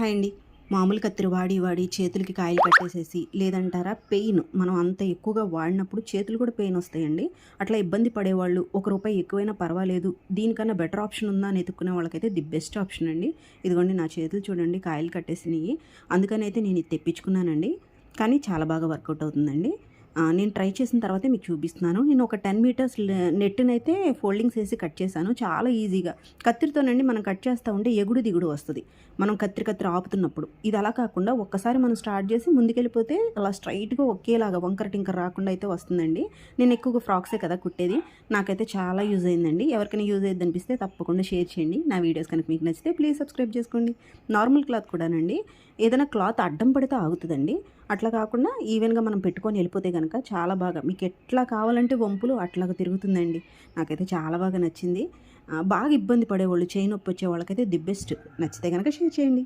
Hi అండి మామూలు కత్తిరి వాడి వాడి చేతులకి కాయలు కట్టేసేసి లేదంటారా పెయిన్. మనం అంత ఎక్కువగా వాడినప్పుడు చేతులు కూడా పెయిన్ వస్తాయండి. అట్లా ఇబ్బంది పడేవాళ్ళు ఒక రూపాయి ఎక్కువైనా పర్వాలేదు. దీనికన్నా బెటర్ ఆప్షన్ ఉందా అని ఎత్తుకునే వాళ్ళకైతే ది బెస్ట్ ఆప్షన్ అండి. ఇదిగోండి నా చేతులు చూడండి కాయలు కట్టేసినాయి. అందుకని అయితే నేను ఇది తెప్పించుకున్నానండి. కానీ చాలా బాగా వర్కౌట్ అవుతుందండి. నేను ట్రై చేసిన తర్వాతే మీకు చూపిస్తున్నాను. నేను ఒక టెన్ మీటర్స్ నెట్నైతే ఫోల్డింగ్స్ వేసి కట్ చేశాను. చాలా ఈజీగా. కత్తిరితోనండి మనం కట్ చేస్తూ ఉంటే ఎగుడు దిగుడు వస్తుంది. మనం కత్తిరి కత్తిరి ఆపుతున్నప్పుడు. ఇది అలా కాకుండా ఒక్కసారి మనం స్టార్ట్ చేసి ముందుకెళ్ళిపోతే అలా స్ట్రైట్గా ఒకేలాగా వంకర టింకర రాకుండా అయితే వస్తుందండి. నేను ఎక్కువగా ఫ్రాక్సే కదా కుట్టేది. నాకైతే చాలా యూజ్ అయిందండి. ఎవరికైనా యూజ్ అయ్యింది అనిపిస్తే తప్పకుండా షేర్ చేయండి. నా వీడియోస్ కనుక మీకు నచ్చితే ప్లీజ్ సబ్స్క్రైబ్ చేసుకోండి. నార్మల్ క్లాత్ కూడానండి. ఏదైనా క్లాత్ అడ్డం పడితే ఆగుతుందండి. అట్లా కాకుండా ఈవెన్గా మనం పెట్టుకొని వెళ్ళిపోతే కనుక చాలా బాగా మీకు ఎట్లా కావాలంటే వంపులు అట్లాగా తిరుగుతుందండి. నాకైతే చాలా బాగా నచ్చింది. బాగా ఇబ్బంది పడేవాళ్ళు చేయి నొప్పి వచ్చే వాళ్ళకైతే ది బెస్ట్. నచ్చితే కనుక షేర్ చేయండి.